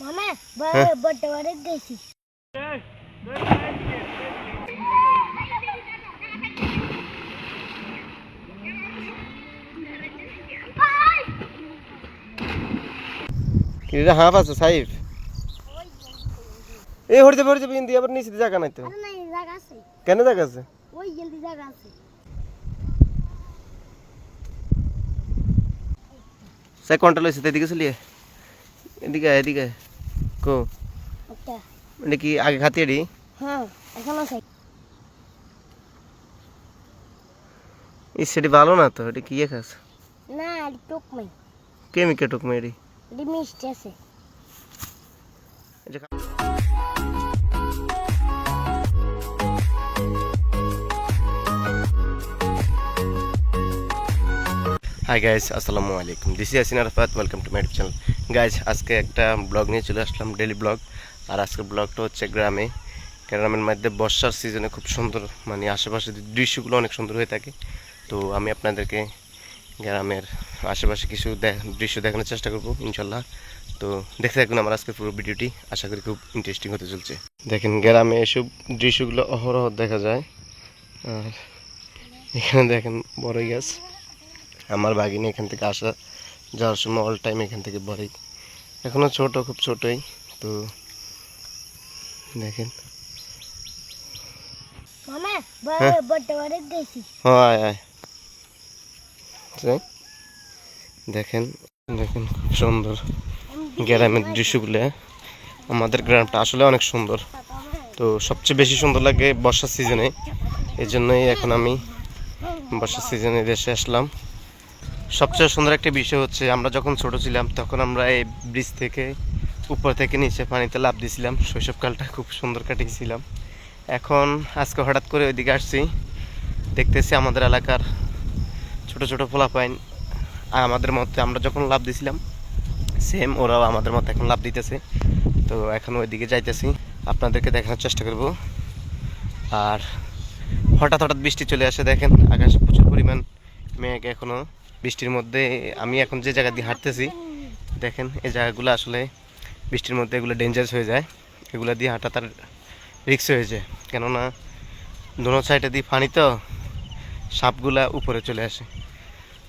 মামা হ্যাঁ? বড় বড় গেছি এটা হাফ আছে সাইফ এই হরিতে হরিতে বিন্দি আবার নিচে জায়গা নাই তো আরে না এই জায়গা আছে কেন জায়গা আছে ওই জলদি জায়গা আছে সাই কোনটা লইছে তো এদিকে চলিয়ে এদিকে এদিকে। কো। এটা কি আগে খাতি দি হ্যাঁ এখন এই সেটি ভালো না তো এটা কি খাস? না টুকমাই কেমিকে টুক মেরি এটি মিষ্টি আছে। হাই গাইজ আসসালামু আলাইকুম this Yasin Arafat welcome to my channel guys আজকে একটা ব্লগ নিয়ে চলে আসলাম ডেলি ব্লগ আর আজকের ব্লগটা হচ্ছে গ্রামে। গ্রামের মধ্যে বর্ষার সিজনে খুব সুন্দর মানে আশেপাশে দৃশ্যগুলো অনেক সুন্দর হয়ে থাকে। তো আমি আপনাদেরকে গ্রামের আশেপাশে কিছু দৃশ্য দেখানোর চেষ্টা করব ইনশাল্লাহ তো দেখতে থাকুন আমার আজকের পুরো ভিডিওটি। আশা করি খুব ইন্টারেস্টিং হতে চলছে। দেখেন, গ্রামে এসব দৃশ্যগুলো অহরহ দেখা যায়। আর এখানে দেখেন বড়ই গাছ। আমার বাগিনী এখান থেকে আসা যাওয়ার সময় অল টাইম এখান থেকে বড়ই। এখনও ছোট খুব ছোটই তো দেখেন। হ্যাঁ? হয় আয় দেখেন দেখেন খুব সুন্দর গ্রামের দৃশ্যগুলো। আমাদের গ্রামটা আসলে অনেক সুন্দর। তো সবচেয়ে বেশি সুন্দর লাগে বর্ষার সিজনে এই জন্যই এখন আমি বর্ষার সিজনে দেশে আসলাম। সবচেয়ে সুন্দর একটা বিষয় হচ্ছে, আমরা যখন ছোট ছিলাম, তখন আমরা এই ব্রিজ থেকে উপর থেকে নিচে পানিতে লাভ দিয়েছিলাম। শৈশবকালটা খুব সুন্দর কাটিয়েছিলাম। এখন আজকে হঠাৎ করে ওইদিকে আসছি, দেখতেছি আমাদের এলাকার ছোট ছোট পোলাপাইন আমাদের মধ্যে আমরা যখন লাভ দিয়েছিলাম সেম ওরাও আমাদের মতো এখন লাভ দিতেছে। তো এখন ওইদিকে যাইতেছি, আপনাদেরকে দেখানোর চেষ্টা করব। আর হঠাৎ হঠাৎ বৃষ্টি চলে আসে, দেখেন, আকাশে প্রচুর পরিমাণ মেঘ এখনও বৃষ্টির মধ্যে আমি এখন যে জায়গা দিয়ে হাঁটতেছি, দেখেন এই জায়গাগুলো আসলে বৃষ্টির মধ্যে এগুলো ডেঞ্জারাস হয়ে যায়। এগুলো দিয়ে হাঁটা তার রিক্স হয়ে যায়। কেননা দোনো সাইডে দিয়ে পানি তো, সাপগুলা উপরে চলে আসে।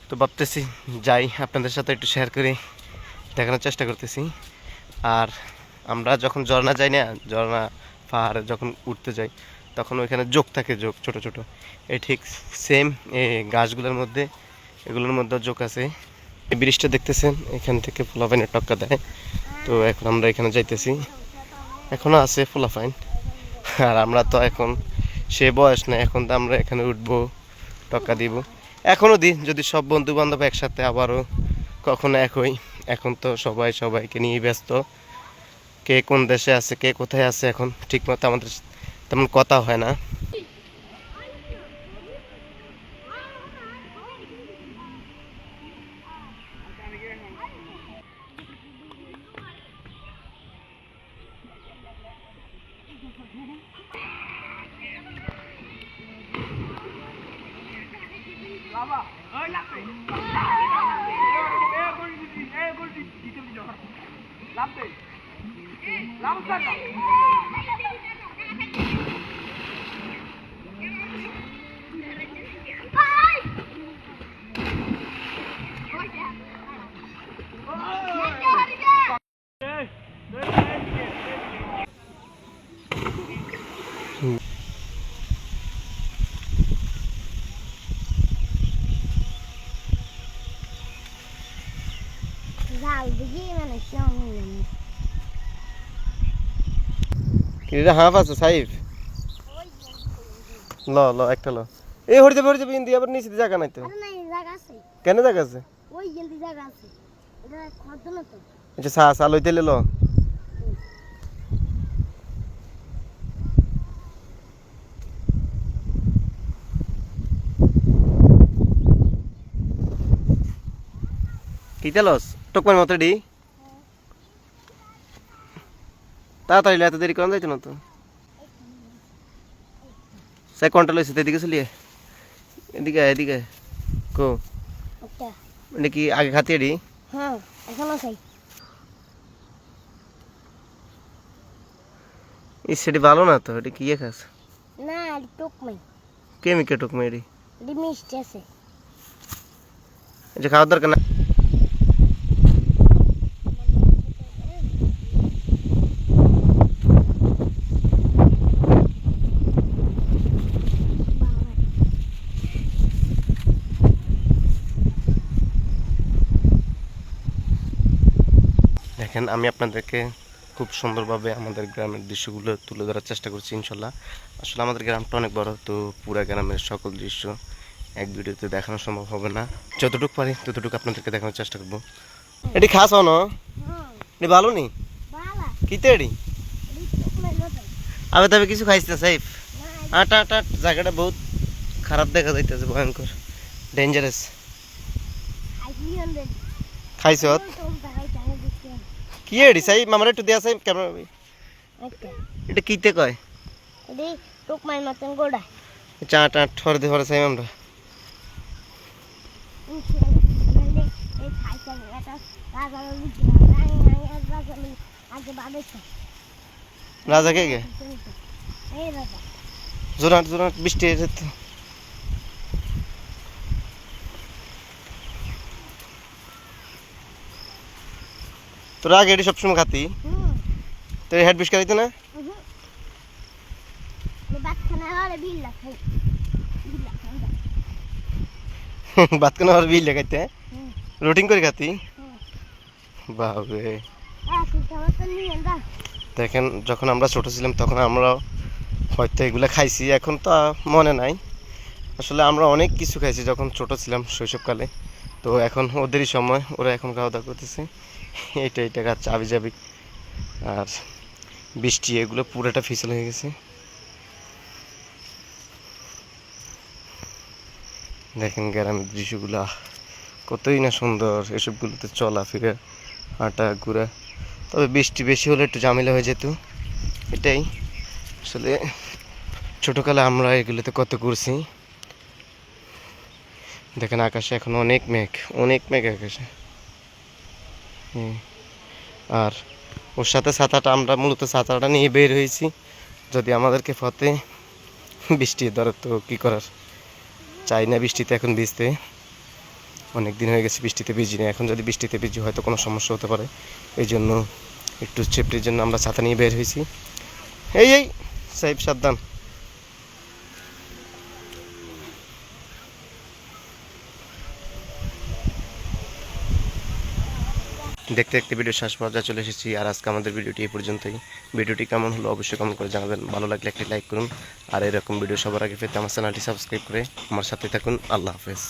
তো ভাবতেছি যাই, আপনাদের সাথে একটু শেয়ার করে দেখানোর চেষ্টা করতেছি। আর আমরা যখন ঝর্ণা যাই না, ঝর্ণা, পাহাড়ে যখন উঠতে যাই, তখন ওইখানে যোগ থাকে যোগ, ছোট ছোট। এই ঠিক সেম এই গাছগুলোর মধ্যে এগুলোর মধ্যে যোগ আছে। এই ব্রিজটা দেখতেছেন? এখান থেকে ফুলাফাইনের টক্কা দেয়। তো এখন আমরা এখানে যাইতেছি। এখনও আছে ফুলাফাইন। আর আমরা তো এখন, সে বয়স না এখন তো আমরা এখানে উঠবো, টক্কা দিব। এখনও দিই যদি সব বন্ধু বান্ধব একসাথে আবারও কখনো এক হই, এখন তো সবাই সবাইকে নিয়ে ব্যস্ত। কে কোন দেশে আছে, কে কোথায় আছে এখন, ঠিকমতো আমাদের তেমন কথা হয় না। জাল এটা হাফ আছে সাইফ। ল ল একটা ল। এই হরিতে হরিতে বিন্দি আবার নিচে জায়গা নাই তো? কেন জায়গা আছে? আচ্ছা চা চা লইতে ল। কিতা লস? টকমার মতো ডি তাড়াতাড়ি এত দেরি করা যাইতো না তো? সে কোনটা লইছে এদিকে চলিয়ে। এদিকে এদিকে। কো। এটা কি আগে খাতিয়ে ডি হ্যাঁ এখন আছে এই সেটি ভালো না তো এটি কি খাস না এটি টুকমাই। কেমিকে টুক মেরি এটি? মিষ্টি আছে। এটা খাওয়ার দরকার না দেখেন আমি আপনাদেরকে খুব সুন্দরভাবে আমাদের গ্রামের দৃশ্যগুলো তুলে ধরার চেষ্টা করছি ইনশাল্লাহ। আসলে আমাদের গ্রামটা অনেক বড় তো পুরা গ্রামের সকল দৃশ্য এক ভিডিওতে দেখানো সম্ভব হবে না। যতটুকু পারি ততটুকু আপনাদেরকে দেখানোর চেষ্টা করব। এটি খাস ন? এটি ভালো নি? কিতে এটি? টুকমাই তবে কিছু খাইছি না সাইফ। আট আট আট জায়গাটা বহুত খারাপ দেখা যাইতেছে ভয়ঙ্কর। ডেঞ্জারাস খাইছ তো দেখাই জানে দেখতে কি এডি সাই আমার একটু দেয়া সাই ক্যামেরা একটা এটা কিতে কয় এটি টুকমাই মতন গোড়া চা টা ঠর দে হরে সাই আমরা এই খাইছেন এটা রাজার লিখে রানি রানি আর রাজা মিলে আগে বাড়েছে রাজা কে গে এই রাজা জোরাট জোরাট বৃষ্টি তোরা আগে এটি সবসময় খাতি। তোর হেড বিষ খাইতে না? ভাত কেন আর বিল হুম। রুটিন করে খাতি? যা। দেখেন যখন আমরা ছোট ছিলাম তখন আমরা হয়তো এগুলো খাইছি। এখন তো মনে নাই। আসলে আমরা অনেক কিছু খাইছি যখন ছোট ছিলাম শৈশবকালে। তো এখন ওদেরই সময়, ওরা এখন খাওয়া দাওয়া করতেছে। এটা এটা গাছ আবি যাবি আর বৃষ্টি, এগুলো পুরোটা ফিসল হয়ে গেছে। দেখেন গ্রামের দৃশ্যগুলো, কতই না সুন্দর এসবগুলোতে চলা চলাফেরা, হাঁটা, ঘোরা। তবে বৃষ্টি বেশি হলে একটু ঝামেলা হয়ে যেত। এটাই। আসলে ছোটোকালে আমরা এগুলোতে কত করছি দেখেন আকাশে এখন অনেক মেঘ অনেক মেঘ আকাশে। আর ওর সাথে ছাতাটা, আমরা মূলত ছাতাটা নিয়ে বের হয়েছি। যদি আমাদেরকে ফতে বৃষ্টি ধরে তো কী করার? চাই না বৃষ্টিতে এখন ভিজতে। অনেক দিন হয়ে গেছে বৃষ্টিতে ভিজি না এখন যদি বৃষ্টিতে ভিজি, হয়তো কোনো সমস্যা হতে পারে। এই জন্য একটু সেফটির জন্য আমরা ছাতা নিয়ে বের হয়েছি। এই এই, সাহেব, সাবধান। দেখতে দেখতে ভিডিও শেষ পর্যায়ে চলে এসেছি। আর আজকে আমাদের ভিডিওটি এই পর্যন্তই। ভিডিওটি কেমন হলো অবশ্যই কমেন্ট করে জানাবেন। ভালো লাগলে একটি লাইক করুন। আর এরকম ভিডিও সবার আগে পেতে আমার চ্যানেলটি সাবস্ক্রাইব করে আমার সাথে থাকুন। আল্লাহ হাফেজ।